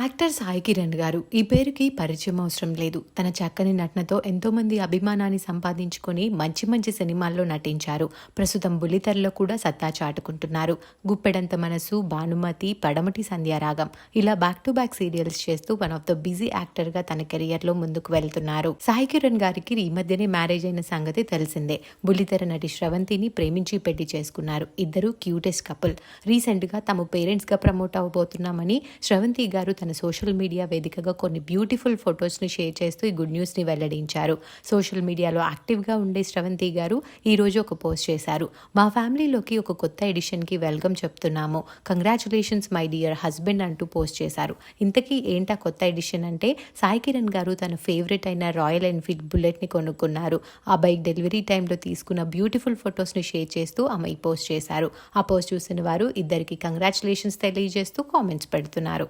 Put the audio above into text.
Actor Sai Kiran గారు ఈ పేరుకి పరిచయం అవసరం లేదు. తన చక్కని నటనతో ఎంతోమంది అభిమానాన్ని సంపాదించుకొని మంచి మంచి సినిమాల్లో నటించారు. ప్రస్తుతం బుల్లితెరలో కూడా సత్తా చాటుకుంటున్నారు. గుప్పెడంత మనసు భానుమతి పడమటి సంధ్యారాగం ఇలా బ్యాక్ టు బ్యాక్ సీరియల్స్ చేస్తూ వన్ ఆఫ్ ద బిజీ యాక్టర్గా తన కెరియర్లో ముందుకు వెళ్తున్నారు. సాయి కిరణ్ గారికి ఈ మధ్యనే మ్యారేజ్ అయిన సంగతి తెలిసిందే. బుల్లితెర నటి శ్రవంతిని ప్రేమించి పెళ్ళి చేసుకున్నారు. ఇద్దరు క్యూటెస్ట్ కపుల్ రీసెంట్గా తమ పేరెంట్స్గా ప్రమోట్ అవ్వబోతున్నామని శ్రవంతి గారు తన తన సోషల్ మీడియా వేదికగా కొన్ని బ్యూటిఫుల్ ఫొటోస్ని షేర్ చేస్తూ ఈ గుడ్ న్యూస్ని వెల్లడించారు. సోషల్ మీడియాలో యాక్టివ్గా ఉండే శ్రవంతి గారు ఈరోజు ఒక పోస్ట్ చేశారు. మా ఫ్యామిలీలోకి ఒక కొత్త ఎడిషన్కి వెల్కమ్ చెప్తున్నాము. కంగ్రాచులేషన్స్ మై డియర్ హస్బెండ్ అంటూ పోస్ట్ చేశారు. ఇంతకీ ఏంటా కొత్త ఎడిషన్ అంటే? సాయి కిరణ్ గారు తన ఫేవరెట్ అయిన రాయల్ ఎన్ఫీల్డ్ బుల్లెట్ని కొనుక్కున్నారు. ఆ బైక్ డెలివరీ టైంలో తీసుకున్న బ్యూటిఫుల్ ఫొటోస్ని షేర్ చేస్తూ ఆమె ఈ పోస్ట్ చేశారు. ఆ పోస్ట్ చూసిన వారు ఇద్దరికి కంగ్రాచులేషన్స్ తెలియజేస్తూ కామెంట్స్ పెడుతున్నారు.